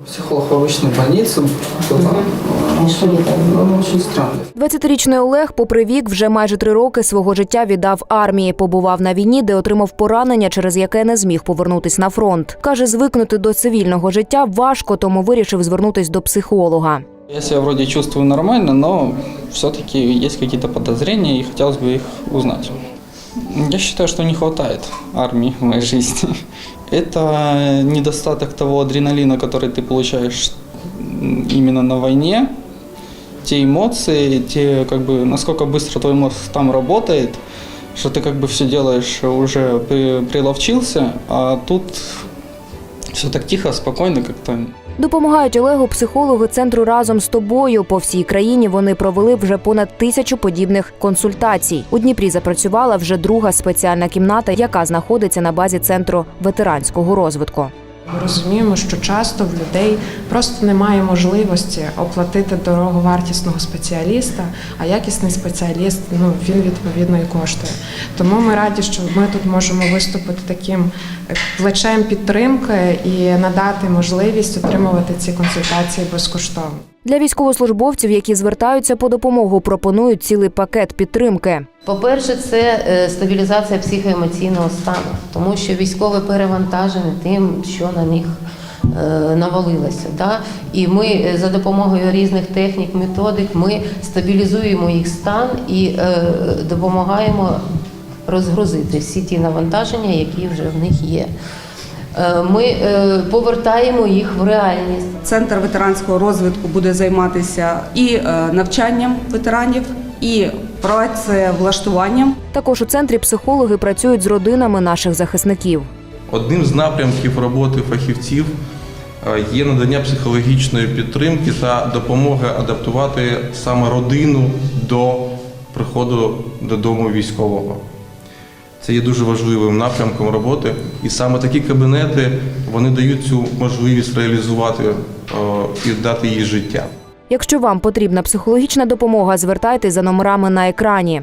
Психолог в обычной больнице была. Ну, он очень странный. 20-річний Олег, попри вік, вже майже три роки свого життя віддав армії. Побував на війні, де отримав поранення, через яке не зміг повернутись на фронт. Каже, звикнути до цивільного життя важко, тому вирішив звернутись до психолога. Я себя вроде чувствую нормально, но все-таки есть какие-то подозрения и хотелось бы их узнать. Я считаю, что не хватает армии в моей жизни. Это недостаток того адреналина, который ты получаешь м, именно на войне, те эмоции, те, как бы, насколько быстро твой мозг там работает, что ты как бы все делаешь, уже при- приловчился, а тут все так тихо, спокойно как-то. Допомагають Олегу психологи центру разом з тобою. По всій країні вони провели вже понад тисячу подібних консультацій. У Дніпрі запрацювала вже друга спеціальна кімната, яка знаходиться на базі центру ветеранського розвитку. Ми розуміємо, що часто в людей просто немає можливості оплатити дороговартісного спеціаліста, а якісний спеціаліст ну він відповідно і коштує. Тому ми раді, що ми тут можемо виступити таким е, плечем підтримки і надати можливість отримувати ці консультації безкоштовно. Для військовослужбовців, які звертаються по допомогу, пропонують цілий пакет підтримки. По-перше, це е, стабілізація психоемоційного стану, тому що військове перевантажені тим, що на них е, навалилося. Да? І ми е, за допомогою різних технік, методик ми стабілізуємо їх стан і допомагаємо розгрузити всі ті навантаження, які вже в них є. Е, Ми е, повертаємо їх в реальність. Центр ветеранського розвитку буде займатися і е, навчанням ветеранів, і працевлаштуванням. Також у центрі психологи працюють з родинами наших захисників. Одним з напрямків роботи фахівців є надання психологічної підтримки та допомоги адаптувати саме родину до приходу додому військового. Це є дуже важливим напрямком роботи, і саме такі кабінети вони дають цю можливість реалізувати е, і дати їй життя. Якщо вам потрібна психологічна допомога, звертайте за номерами на екрані.